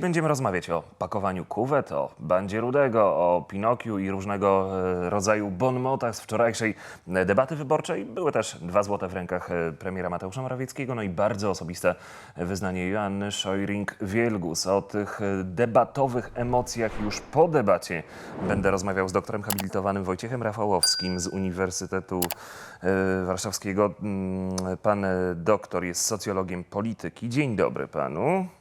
Będziemy rozmawiać o pakowaniu kuwet, o bandzie Rudego, o Pinokiu i różnego e, rodzaju bonmotach z wczorajszej e, debaty wyborczej. Były też dwa złote w rękach e, premiera Mateusza Morawieckiego, no i bardzo osobiste wyznanie Joanny Szojring-Wielgus. O tych debatowych emocjach już po debacie będę rozmawiał z doktorem habilitowanym Wojciechem Rafałowskim z Uniwersytetu Warszawskiego. Mm, Pan doktor jest socjologiem polityki. Dzień dobry panu.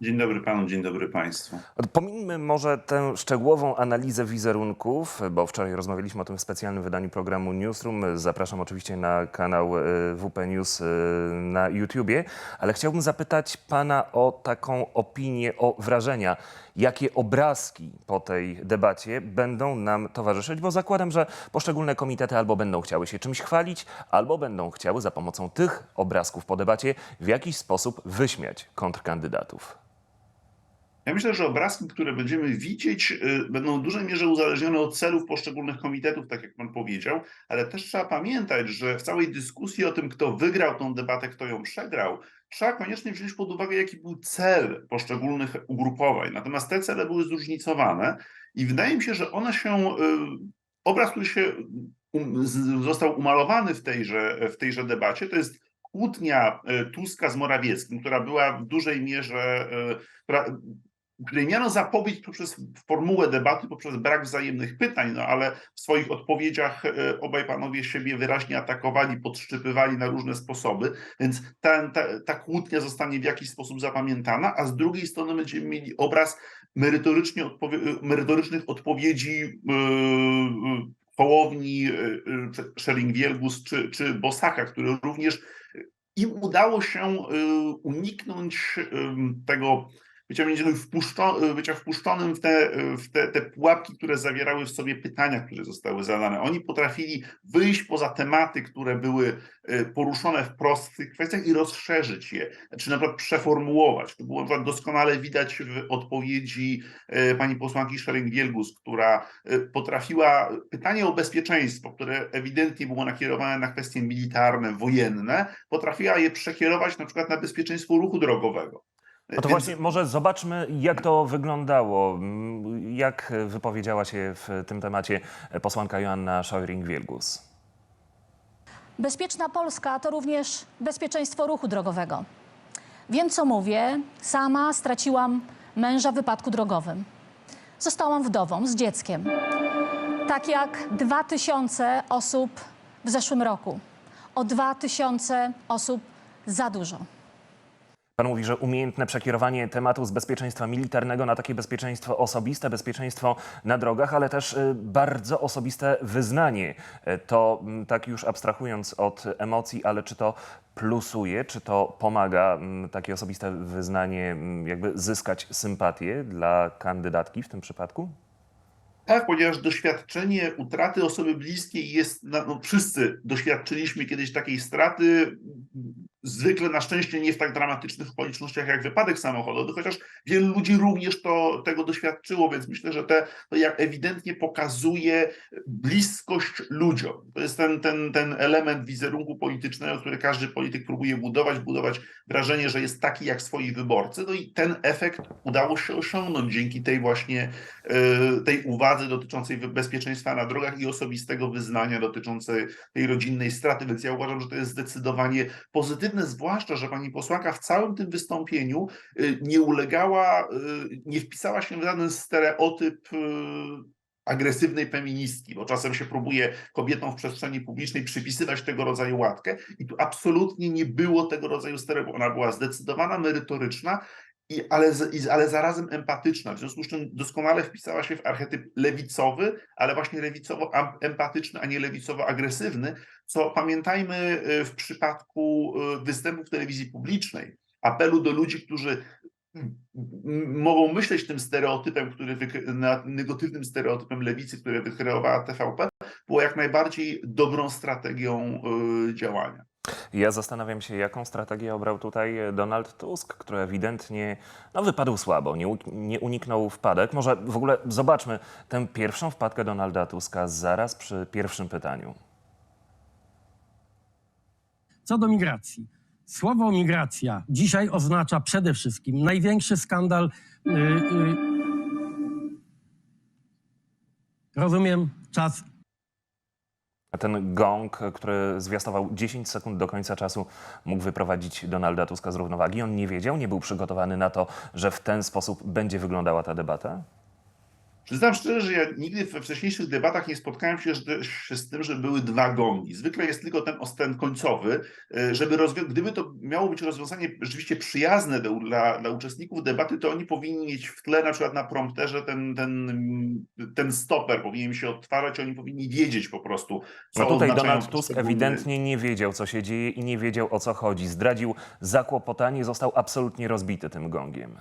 Dzień dobry panu, dzień dobry państwu. Pominijmy może tę szczegółową analizę wizerunków, bo wczoraj rozmawialiśmy o tym w specjalnym wydaniu programu Newsroom. Zapraszam oczywiście na kanał e, WP News e, na YouTubie, ale chciałbym zapytać pana o taką opinię, o wrażenia. Jakie obrazki po tej debacie będą nam towarzyszyć? Bo zakładam, że poszczególne komitety albo będą chciały się czymś chwalić, albo będą chciały za pomocą tych obrazków po debacie w jakiś sposób wyśmiać kontrkandydatów. Ja myślę, że obrazki, które będziemy widzieć, y, będą w dużej mierze uzależnione od celów poszczególnych komitetów, tak jak pan powiedział, ale też trzeba pamiętać, że w całej dyskusji o tym, kto wygrał tą debatę, kto ją przegrał, trzeba koniecznie wziąć pod uwagę, jaki był cel poszczególnych ugrupowań. Natomiast te cele były zróżnicowane i wydaje mi się, że one się, y, obraz, który się um, został umalowany w tejże, w tejże debacie, to jest kłótnia y, Tuska z Morawieckim, która była w dużej mierze, której miano zapobiec poprzez formułę debaty, poprzez brak wzajemnych pytań, no ale w swoich odpowiedziach e, obaj panowie siebie wyraźnie atakowali, podszczypywali na różne sposoby, więc ta, ta, ta kłótnia zostanie w jakiś sposób zapamiętana, a z drugiej strony będziemy mieli obraz merytorycznie odpowie, merytorycznych odpowiedzi yy, Hołowni, yy, Schering-Wielgus czy, czy Bosaka, który również im udało się yy, uniknąć tego bycia, między innymi wpuszczo, bycia wpuszczonym w, te, w te, te pułapki, które zawierały w sobie pytania, które zostały zadane. Oni potrafili wyjść poza tematy, które były e, poruszone w tych kwestiach i rozszerzyć je, czy na przykład przeformułować. To było doskonale widać w odpowiedzi e, pani posłanki Schering-Wielgus, która e, potrafiła pytanie o bezpieczeństwo, które ewidentnie było nakierowane na kwestie militarne, wojenne, potrafiła je przekierować na przykład na bezpieczeństwo ruchu drogowego. No to Więc- właśnie może zobaczmy, jak to wyglądało. Jak wypowiedziała się w tym temacie posłanka Joanna Szojring-Wielgus. Bezpieczna Polska to również bezpieczeństwo ruchu drogowego. Wiem, co mówię. Sama straciłam męża w wypadku drogowym. Zostałam wdową z dzieckiem. Tak jak 2000 osób w zeszłym roku. O 2000 osób za dużo. Pan mówi, że umiejętne przekierowanie tematu z bezpieczeństwa militarnego na takie bezpieczeństwo osobiste, bezpieczeństwo na drogach, ale też y, bardzo osobiste wyznanie. Y, To mm, tak już abstrahując od emocji, ale czy to plusuje, czy to pomaga mm, takie osobiste wyznanie mm, jakby zyskać sympatię dla kandydatki w tym przypadku? Tak, ponieważ doświadczenie utraty osoby bliskiej jest, no, wszyscy doświadczyliśmy kiedyś takiej straty, zwykle na szczęście nie w tak dramatycznych okolicznościach jak wypadek samochodowy, chociaż wielu ludzi również to, tego doświadczyło, więc myślę, że te, to jak ewidentnie pokazuje bliskość ludziom. To jest ten, ten, ten element wizerunku politycznego, który każdy polityk próbuje budować, budować wrażenie, że jest taki jak swoi wyborcy, no i ten efekt udało się osiągnąć dzięki tej właśnie e, tej uwadze dotyczącej bezpieczeństwa na drogach i osobistego wyznania dotyczącej tej rodzinnej straty, więc ja uważam, że to jest zdecydowanie pozytywne, zwłaszcza, że pani posłanka w całym tym wystąpieniu y, nie ulegała, y, nie wpisała się w żaden stereotyp y, agresywnej feministki, bo czasem się próbuje kobietom w przestrzeni publicznej przypisywać tego rodzaju łatkę i tu absolutnie nie było tego rodzaju stereotypu. Ona była zdecydowana, merytoryczna i, ale, i, ale zarazem empatyczna. W związku z czym doskonale wpisała się w archetyp lewicowy, ale właśnie lewicowo-empatyczny, a nie lewicowo-agresywny, co pamiętajmy y, w przypadku y, występów telewizji publicznej, apelu do ludzi, którzy mogą myśleć tym stereotypem, który negatywnym stereotypem lewicy, który wykreowała TVP, było jak najbardziej dobrą strategią y, działania. Ja zastanawiam się, jaką strategię obrał tutaj Donald Tusk, który ewidentnie no, wypadł słabo, nie, nie uniknął wpadek. Może w ogóle zobaczmy tę pierwszą wpadkę Donalda Tuska zaraz przy pierwszym pytaniu. Co do migracji. Słowo migracja dzisiaj oznacza przede wszystkim największy skandal. y, y, rozumiem, czas Ten gong, który zwiastował 10 sekund do końca czasu, mógł wyprowadzić Donalda Tuska z równowagi. On nie wiedział, nie był przygotowany na to, że w ten sposób będzie wyglądała ta debata? Przyznam szczerze, że ja nigdy we wcześniejszych debatach nie spotkałem się z, tym, że były dwa gongi. Zwykle jest tylko ten osten końcowy, y, żeby rozwią- gdyby to miało być rozwiązanie rzeczywiście przyjazne do, dla, dla uczestników debaty, to oni powinni mieć w tle na przykład na prompterze ten, ten, ten stoper powinien się odtwarzać, oni powinni wiedzieć po prostu, co No tutaj Donald Tusk ewidentnie nie wiedział, co się dzieje i nie wiedział, o co chodzi. Zdradził zakłopotanie, został absolutnie rozbity tym gongiem.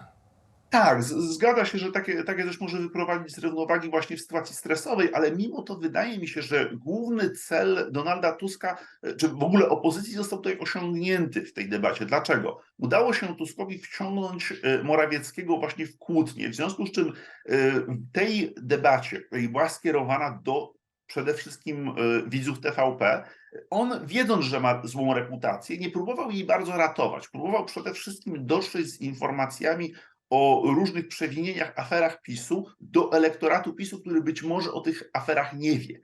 Tak, zgadza się, że takie, takie coś może wyprowadzić z równowagi właśnie w sytuacji stresowej, ale mimo to wydaje mi się, że główny cel Donalda Tuska, e, czy w ogóle opozycji został tutaj osiągnięty w tej debacie. Dlaczego? Udało się Tuskowi wciągnąć e, Morawieckiego właśnie w kłótnię, w związku z czym e, w tej debacie, która była skierowana do przede wszystkim widzów TVP, on wiedząc, że ma złą reputację, nie próbował jej bardzo ratować. Próbował przede wszystkim dotrzeć z informacjami o różnych przewinieniach, aferach PiSu do elektoratu PiSu, który być może o tych aferach nie wie.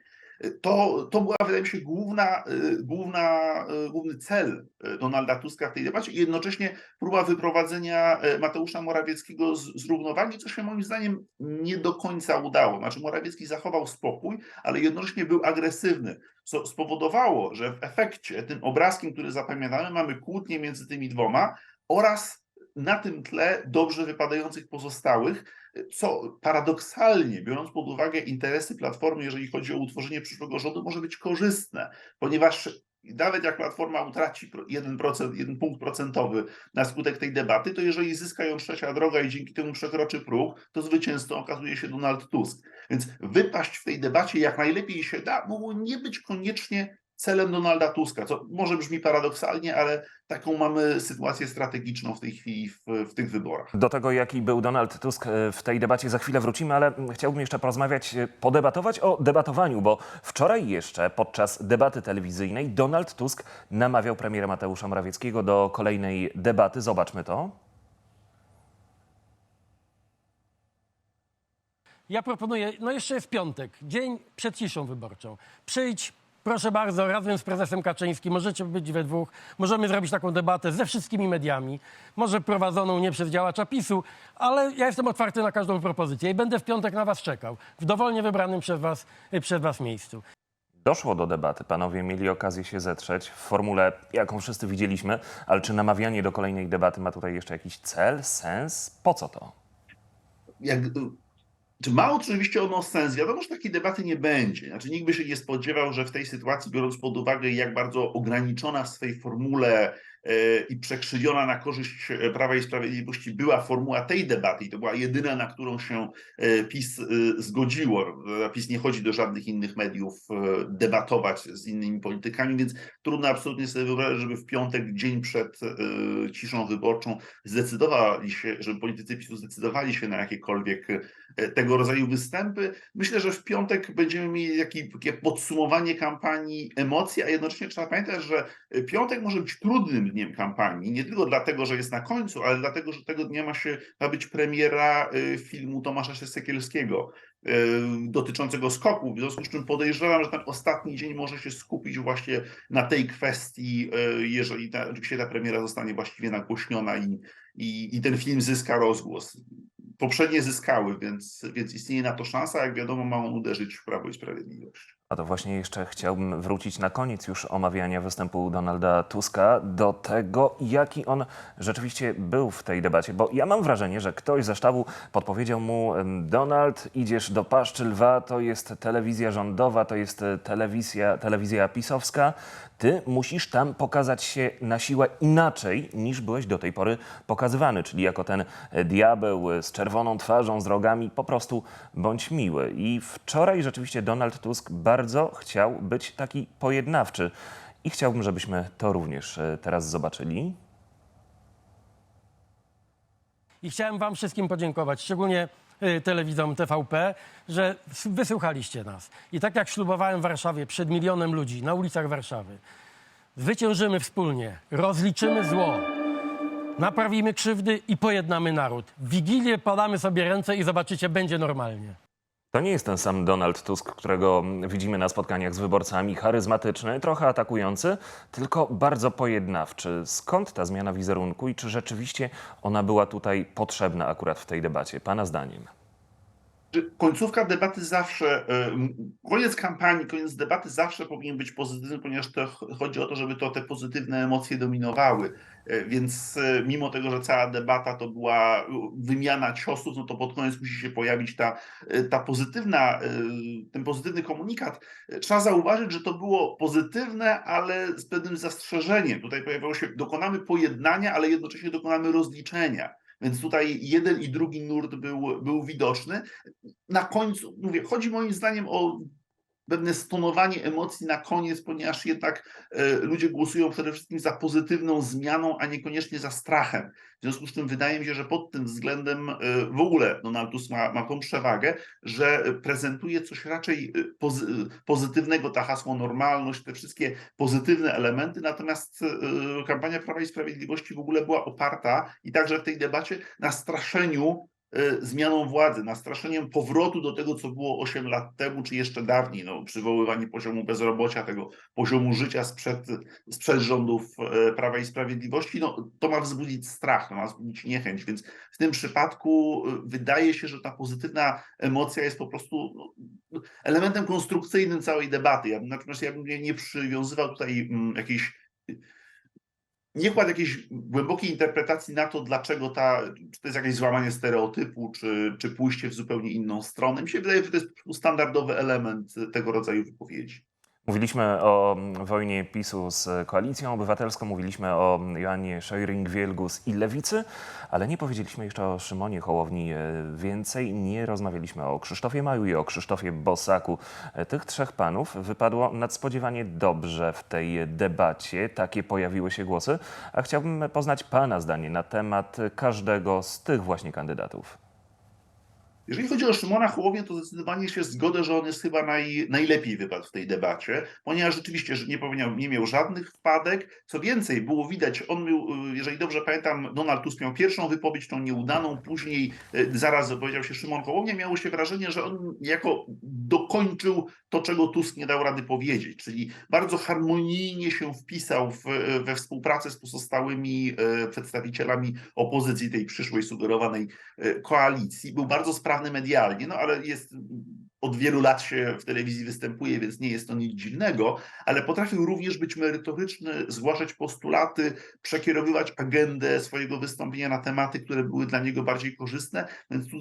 To, to była, wydaje mi się, główna, y, główna, y, główny cel y, Donalda Tuska w tej debacie i jednocześnie próba wyprowadzenia Mateusza Morawieckiego z, z równowagi, co się moim zdaniem nie do końca udało. Znaczy Morawiecki zachował spokój, ale jednocześnie był agresywny, co spowodowało, że w efekcie tym obrazkiem, który zapamiętamy, mamy kłótnię między tymi dwoma oraz na tym tle dobrze wypadających pozostałych, co paradoksalnie, biorąc pod uwagę interesy Platformy, jeżeli chodzi o utworzenie przyszłego rządu, może być korzystne, ponieważ nawet jak Platforma utraci pro- 1%, 1 punkt procentowy na skutek tej debaty, to jeżeli zyska ją trzecia droga i dzięki temu przekroczy próg, to zwycięzcą okazuje się Donald Tusk. Więc wypaść w tej debacie jak najlepiej się da, mogło nie być koniecznie celem Donalda Tuska, co może brzmi paradoksalnie, ale taką mamy sytuację strategiczną w tej chwili w, w tych wyborach. Do tego, jaki był Donald Tusk e, w tej debacie, za chwilę wrócimy, ale chciałbym jeszcze porozmawiać, e, podebatować o debatowaniu, bo wczoraj jeszcze podczas debaty telewizyjnej Donald Tusk namawiał premiera Mateusza Morawieckiego do kolejnej debaty. Zobaczmy to. Ja proponuję, no jeszcze jest piątek, dzień przed ciszą wyborczą. Przyjdź, proszę bardzo, razem z prezesem Kaczyńskim, możecie być we dwóch, możemy zrobić taką debatę ze wszystkimi mediami, może prowadzoną nie przez działacza PiSu, ale ja jestem otwarty na każdą propozycję i będę w piątek na was czekał, w dowolnie wybranym przez was, przez was miejscu. Doszło do debaty, panowie mieli okazję się zetrzeć w formule, jaką wszyscy widzieliśmy, ale czy namawianie do kolejnej debaty ma tutaj jeszcze jakiś cel, sens? Po co to? jak, czy ma oczywiście ono sens? Wiadomo, że takiej debaty nie będzie. Znaczy, nikt by się nie spodziewał, że w tej sytuacji, biorąc pod uwagę, jak bardzo ograniczona w swej formule i przekrzywiona na korzyść e, Prawa i Sprawiedliwości była formuła tej debaty, i to była jedyna, na którą się e, PiS e, zgodziło. E, PiS nie chodzi do żadnych innych mediów e, debatować z innymi politykami, więc trudno absolutnie sobie wyobrazić, żeby w piątek, dzień przed e, ciszą wyborczą, zdecydowali się, żeby politycy PiSu zdecydowali się na jakiekolwiek e, tego rodzaju występy. Myślę, że w piątek będziemy mieli takie podsumowanie kampanii emocji, a jednocześnie trzeba pamiętać, że piątek może być trudnym dniem kampanii, nie tylko dlatego, że jest na końcu, ale dlatego, że tego dnia ma się ma być premiera e, filmu Tomasza Sekielskiego e, dotyczącego skoku, w związku z czym podejrzewam, że ten ostatni dzień może się skupić właśnie na tej kwestii, e, jeżeli ta, oczywiście ta premiera zostanie właściwie nagłośniona i, i, i ten film zyska rozgłos. Poprzednie zyskały, więc, więc istnieje na to szansa. Jak wiadomo, ma on uderzyć w Prawo i Sprawiedliwość. A to właśnie jeszcze chciałbym wrócić na koniec już omawiania występu Donalda Tuska do tego, jaki on rzeczywiście był w tej debacie, bo ja mam wrażenie, że ktoś ze sztabu podpowiedział mu Donald, idziesz do paszczy lwa, to jest telewizja rządowa, to jest e, telewizja, telewizja pisowska, ty musisz tam pokazać się na siłę inaczej niż byłeś do tej pory pokazywany, czyli jako ten e, diabeł e, z czerwoną twarzą, z rogami, po prostu bądź miły. I wczoraj rzeczywiście Donald Tusk bardzo chciał być taki pojednawczy. I chciałbym, żebyśmy to również e, teraz zobaczyli. I chciałem wam wszystkim podziękować, szczególnie y, telewizom TVP, że wysłuchaliście nas. I tak jak ślubowałem w Warszawie przed milionem ludzi na ulicach Warszawy, Zwyciężymy wspólnie, rozliczymy zło, naprawimy krzywdy i pojednamy naród. W Wigilię podamy sobie ręce i zobaczycie, będzie normalnie. To nie jest ten sam Donald Tusk, którego widzimy na spotkaniach z wyborcami, charyzmatyczny, trochę atakujący, tylko bardzo pojednawczy. Skąd ta zmiana wizerunku i czy rzeczywiście ona była tutaj potrzebna akurat w tej debacie? Pana zdaniem. Końcówka debaty zawsze, e, koniec kampanii, koniec debaty zawsze powinien być pozytywny, ponieważ to ch- chodzi o to, żeby to te pozytywne emocje dominowały. E, Więc e, mimo tego, że cała debata to była wymiana ciosów, no to pod koniec musi się pojawić ta, ta pozytywna, ten pozytywny komunikat. Trzeba zauważyć, że to było pozytywne, ale z pewnym zastrzeżeniem. Tutaj pojawiało się, dokonamy pojednania, ale jednocześnie dokonamy rozliczenia. Więc tutaj jeden i drugi nurt był, był widoczny. Na końcu, mówię, chodzi moim zdaniem o pewne stonowanie emocji na koniec, ponieważ jednak e, ludzie głosują przede wszystkim za pozytywną zmianą, a niekoniecznie za strachem. W związku z tym wydaje mi się, że pod tym względem e, w ogóle Donald Tusk ma, ma tą przewagę, że prezentuje coś raczej e, pozy, pozytywnego, ta hasło normalność, te wszystkie pozytywne elementy, natomiast kampania Prawa i Sprawiedliwości w ogóle była oparta i także w tej debacie na straszeniu zmianą władzy, nastraszeniem powrotu do tego, co było 8 lat temu, czy jeszcze dawniej, no, przywoływanie poziomu bezrobocia, tego poziomu życia sprzed, sprzed rządów e, Prawa i Sprawiedliwości, no, to ma wzbudzić strach, to ma wzbudzić niechęć, więc w tym przypadku e, wydaje się, że ta pozytywna emocja jest po prostu no, elementem konstrukcyjnym całej debaty. Ja, natomiast ja bym nie, nie przywiązywał tutaj mm, jakiejś nie kładł jakiejś głębokiej interpretacji na to, dlaczego ta, czy to jest jakieś złamanie stereotypu, czy, czy pójście w zupełnie inną stronę. Mi się wydaje, że to jest standardowy element tego rodzaju wypowiedzi. Mówiliśmy o wojnie PiSu z Koalicją Obywatelską, mówiliśmy o Joannie Szojring-Wielgus i Lewicy, ale nie powiedzieliśmy jeszcze o Szymonie Hołowni e, więcej. Nie rozmawialiśmy o Krzysztofie Maju i o Krzysztofie Bosaku. E, Tych trzech panów wypadło nadspodziewanie dobrze w tej debacie. Takie pojawiły się głosy, a chciałbym poznać Pana zdanie na temat każdego z tych właśnie kandydatów. Jeżeli chodzi o Szymona Hołownię, to zdecydowanie się zgodzę, że on jest chyba naj, najlepiej wypadł w tej debacie, ponieważ rzeczywiście nie, powiedział, nie miał żadnych wpadek. Co więcej, było widać, on miał, y, jeżeli dobrze pamiętam, Donald Tusk miał pierwszą wypowiedź, tą nieudaną, później y, zaraz wypowiedział się Szymon Hołownia, miało się wrażenie, że on jako dokończył to, czego Tusk nie dał rady powiedzieć, czyli bardzo harmonijnie się wpisał w, we współpracę z pozostałymi y, przedstawicielami opozycji, tej przyszłej sugerowanej koalicji. Był bardzo sprawny medialnie, no ale jest od wielu lat się w telewizji występuje, więc nie jest to nic dziwnego, ale potrafił również być merytoryczny, zgłaszać postulaty, przekierowywać agendę swojego wystąpienia na tematy, które były dla niego bardziej korzystne, więc tu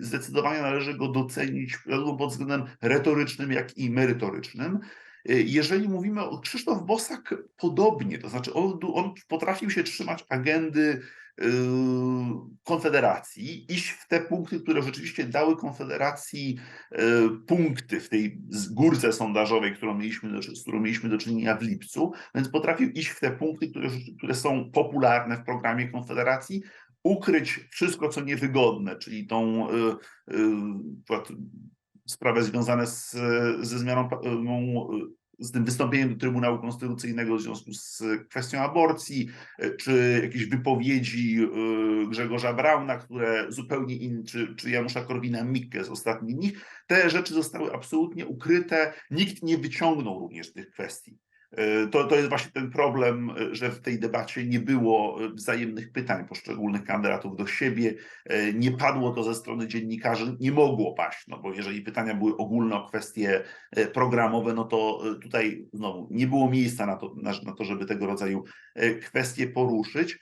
zdecydowanie należy go docenić zarówno pod względem retorycznym, jak i merytorycznym. Jeżeli mówimy o Krzysztof Bosak, podobnie, to znaczy on, on potrafił się trzymać agendy Konfederacji, iść w te punkty, które rzeczywiście dały Konfederacji yy, punkty w tej górce sondażowej, którą mieliśmy do, z którą mieliśmy do czynienia w lipcu, więc potrafił iść w te punkty, które, które są popularne w programie Konfederacji, ukryć wszystko, co niewygodne, czyli tą yy, sprawę związane z, ze zmianą z tym wystąpieniem do Trybunału Konstytucyjnego w związku z kwestią aborcji, e, czy jakieś wypowiedzi e, Grzegorza Brauna, które zupełnie inne, czy, czy Janusza Korwina-Mikke z ostatnich dni. Te rzeczy zostały absolutnie ukryte. Nikt nie wyciągnął również tych kwestii. E, To, to jest właśnie ten problem, e, że w tej debacie nie było e, wzajemnych pytań poszczególnych kandydatów do siebie, nie padło to ze strony dziennikarzy, nie mogło paść, no bo jeżeli pytania były ogólne o kwestie programowe, no to tutaj nie było miejsca na to, na, to żeby tego rodzaju kwestie poruszyć.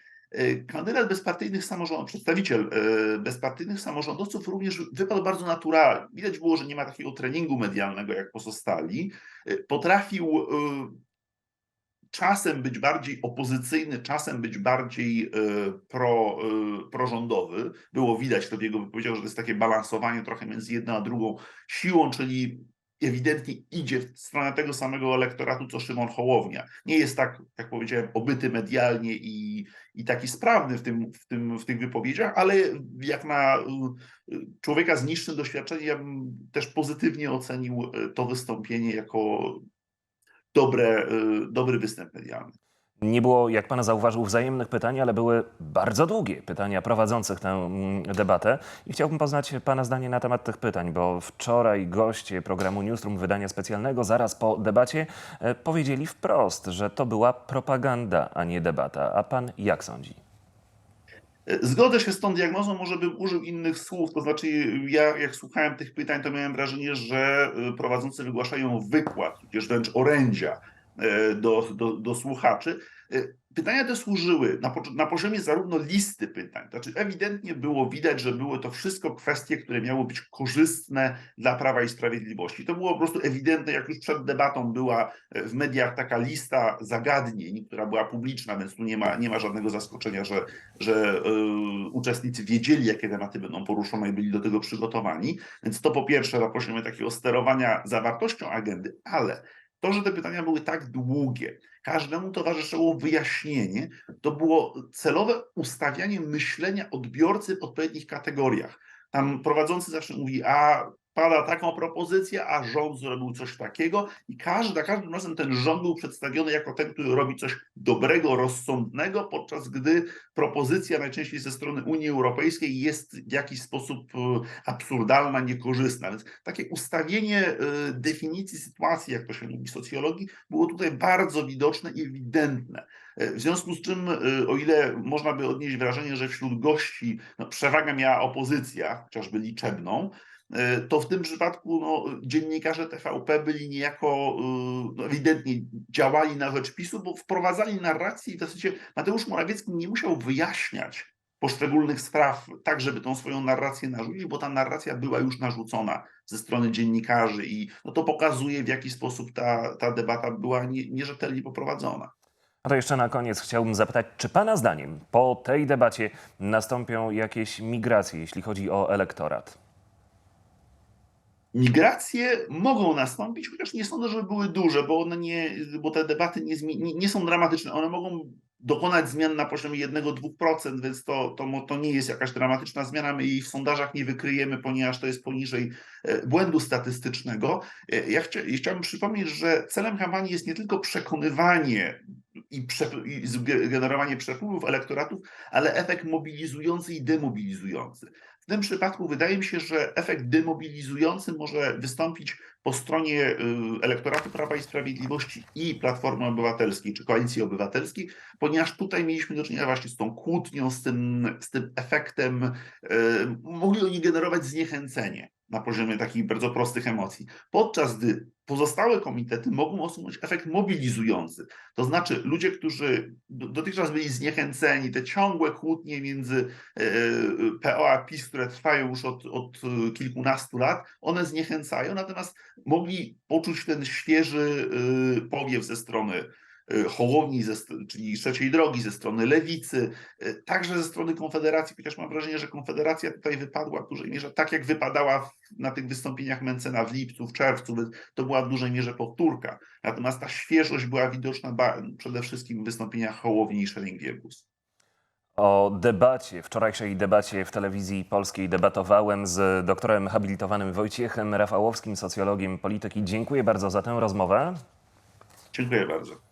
Kandydat bezpartyjnych samorządów, przedstawiciel bezpartyjnych samorządowców również wypadł bardzo naturalnie. Widać było, że nie ma takiego treningu medialnego jak pozostali. Potrafił czasem być bardziej opozycyjny, czasem być bardziej e, pro, e, prorządowy. Było widać to w jego wypowiedziach, że to jest takie balansowanie trochę między jedną a drugą siłą, czyli ewidentnie idzie w stronę tego samego elektoratu, co Szymon Hołownia. Nie jest tak, jak powiedziałem, obyty medialnie i, i taki sprawny w, tym, w, tym, w tych wypowiedziach, ale jak na y, człowieka z niższym doświadczeniem, ja bym też pozytywnie ocenił to wystąpienie jako dobre, y, dobry występ medialny. Nie było, jak pan zauważył, wzajemnych pytań, ale były bardzo długie pytania prowadzących tę mm, debatę. I chciałbym poznać pana zdanie na temat tych pytań, bo wczoraj goście programu Newsroom wydania specjalnego zaraz po debacie e, powiedzieli wprost, że to była propaganda, a nie debata. A pan jak sądzi? Zgodzę się z tą diagnozą, może bym użył innych słów. To znaczy, ja jak słuchałem tych pytań, to miałem wrażenie, że y, prowadzący wygłaszają wykład, tudzież wręcz orędzia e, do, do, do słuchaczy. Pytania te służyły na, na poziomie zarówno listy pytań, to znaczy ewidentnie było widać, że były to wszystko kwestie, które miały być korzystne dla Prawa i Sprawiedliwości. To było po prostu ewidentne, jak już przed debatą była e, w mediach taka lista zagadnień, która była publiczna, więc tu nie ma, nie ma żadnego zaskoczenia, że, że y, uczestnicy wiedzieli, jakie tematy będą poruszone i byli do tego przygotowani. Więc to po pierwsze na poziomie takiego sterowania zawartością agendy, ale to, że te pytania były tak długie, każdemu towarzyszyło wyjaśnienie, to było celowe ustawianie myślenia odbiorcy w odpowiednich kategoriach. Tam prowadzący zawsze mówi, a pada taką propozycję, a rząd zrobił coś takiego i każdy, za każdym razem ten rząd był przedstawiony jako ten, który robi coś dobrego, rozsądnego, podczas gdy propozycja najczęściej ze strony Unii Europejskiej jest w jakiś sposób e, absurdalna, niekorzystna. Więc takie ustawienie e, definicji sytuacji, jak to się mówi w socjologii, było tutaj bardzo widoczne i ewidentne. E, W związku z czym, o ile można by odnieść wrażenie, że wśród gości no, przewagę miała opozycja, chociażby liczebną, to w tym przypadku no, dziennikarze TVP byli niejako e, no, ewidentnie działali na rzecz PiSu, bo wprowadzali narrację i w zasadzie Mateusz Morawiecki nie musiał wyjaśniać poszczególnych spraw tak, żeby tą swoją narrację narzucić, bo ta narracja była już narzucona ze strony dziennikarzy i no, to pokazuje, w jaki sposób ta, ta debata była nie, nierzetelnie poprowadzona. A to jeszcze na koniec chciałbym zapytać, czy pana zdaniem po tej debacie nastąpią jakieś migracje, jeśli chodzi o elektorat? Migracje mogą nastąpić, chociaż nie sądzę, żeby były duże, bo one nie, bo te debaty nie, nie, są dramatyczne. One mogą dokonać zmian na poziomie 1-2%, więc to, to, to nie jest jakaś dramatyczna zmiana. My jej w sondażach nie wykryjemy, ponieważ to jest poniżej e, błędu statystycznego. E, Ja chcia, chciałbym przypomnieć, że celem kampanii jest nie tylko przekonywanie i, prze, i generowanie przepływów elektoratów, ale efekt mobilizujący i demobilizujący. W tym przypadku wydaje mi się, że efekt demobilizujący może wystąpić po stronie y, elektoratu Prawa i Sprawiedliwości i Platformy Obywatelskiej czy Koalicji Obywatelskiej, ponieważ tutaj mieliśmy do czynienia właśnie z tą kłótnią, z tym, z tym efektem, y, mogli oni generować zniechęcenie na poziomie takich bardzo prostych emocji, podczas gdy pozostałe komitety mogą osiągnąć efekt mobilizujący. To znaczy ludzie, którzy do- dotychczas byli zniechęceni, te ciągłe kłótnie między e, PO a PiS, które trwają już od, od kilkunastu lat, one zniechęcają, natomiast mogli poczuć ten świeży e, powiew ze strony Hołowni, ze, czyli trzeciej drogi, ze strony lewicy, e, także ze strony Konfederacji, chociaż mam wrażenie, że Konfederacja tutaj wypadła w dużej mierze tak, jak wypadała na tych wystąpieniach Mencena w lipcu, w czerwcu, to była w dużej mierze powtórka. Natomiast ta świeżość była widoczna przede wszystkim w wystąpieniach Hołowni i Szering-Wielgus. O debacie, wczorajszej debacie w telewizji polskiej debatowałem z doktorem habilitowanym Wojciechem Rafałowskim, socjologiem polityki. Dziękuję bardzo za tę rozmowę. Dziękuję bardzo.